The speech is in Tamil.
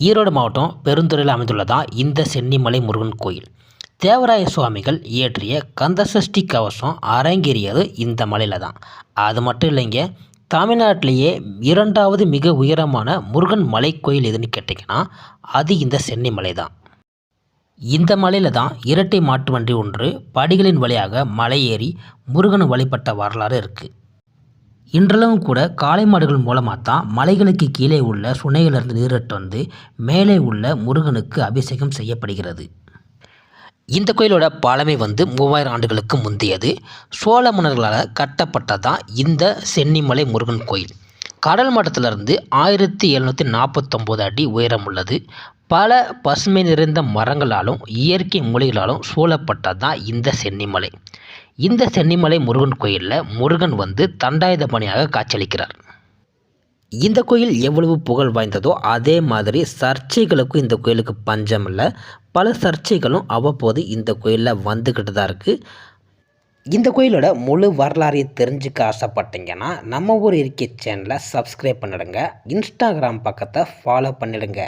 ஈரோடு மாவட்டம் பெருந்துறையில் அமைந்துள்ளதா? இந்த சென்னிமலை முருகன் கோயில். தேவராய சுவாமிகள் இயற்றிய கந்தசஷ்டி கவசம் அரங்கேறியது இந்த மலையில் தான் அது மட்டும் இல்லைங்க தமிழ்நாட்டிலேயே இரண்டாவது மிக உயரமான முருகன் மலைக்கோயில் எதுன்னு கேட்டிங்கன்னா அது இந்த சென்னிமலை தான் இந்த மலையில் தான் இரட்டை மாட்டு வண்டி ஒன்று படிகளின் வழியாக மலை ஏறி முருகன் வழிபட்ட வரலாறு இருக்குது இன்றளவும் கூட காளை மாடுகள் மூலமாக தான் மலைகளுக்கு கீழே உள்ள சுனையிலிருந்து நீரட்டு வந்து மேலே உள்ள முருகனுக்கு அபிஷேகம் செய்யப்படுகிறது. இந்த கோயிலோட பழமை வந்து மூவாயிரம் ஆண்டுகளுக்கு முந்தையது. சோழ மன்னர்களால் கட்டப்பட்டதான் இந்த சென்னிமலை முருகன் கோயில். கடல் மட்டத்திலிருந்து ஆயிரத்தி எழுநூற்றி நாற்பத்தொம்போது அடி உயரம் உள்ளது. பல பசுமை நிறைந்த மரங்களாலும் இயற்கை மூலிகளாலும் சூழப்பட்டதான் இந்த சென்னிமலை. இந்த சென்னிமலை முருகன் கோயிலில் முருகன் வந்து தண்டாயுதபாணியாக காட்சியளிக்கிறார். இந்த கோயில் எவ்வளவு புகழ் வாய்ந்ததோ அதே மாதிரி சர்ச்சைகளுக்கும் இந்த கோயிலுக்கு பஞ்சம் இல்லை. பல சர்ச்சைகளும் அவ்வப்போது இந்த கோயிலில் வந்துக்கிட்டு தான் இருக்குது இந்த கோயிலோட முழு வரலாறையும் தெரிஞ்சுக்க ஆசைப்பட்டீங்கன்னா நம்ம ஊர் இருக்கை சேனலை சப்ஸ்கிரைப் பண்ணிடுங்க. இன்ஸ்டாகிராம் பக்கத்தை ஃபாலோ பண்ணிடுங்க.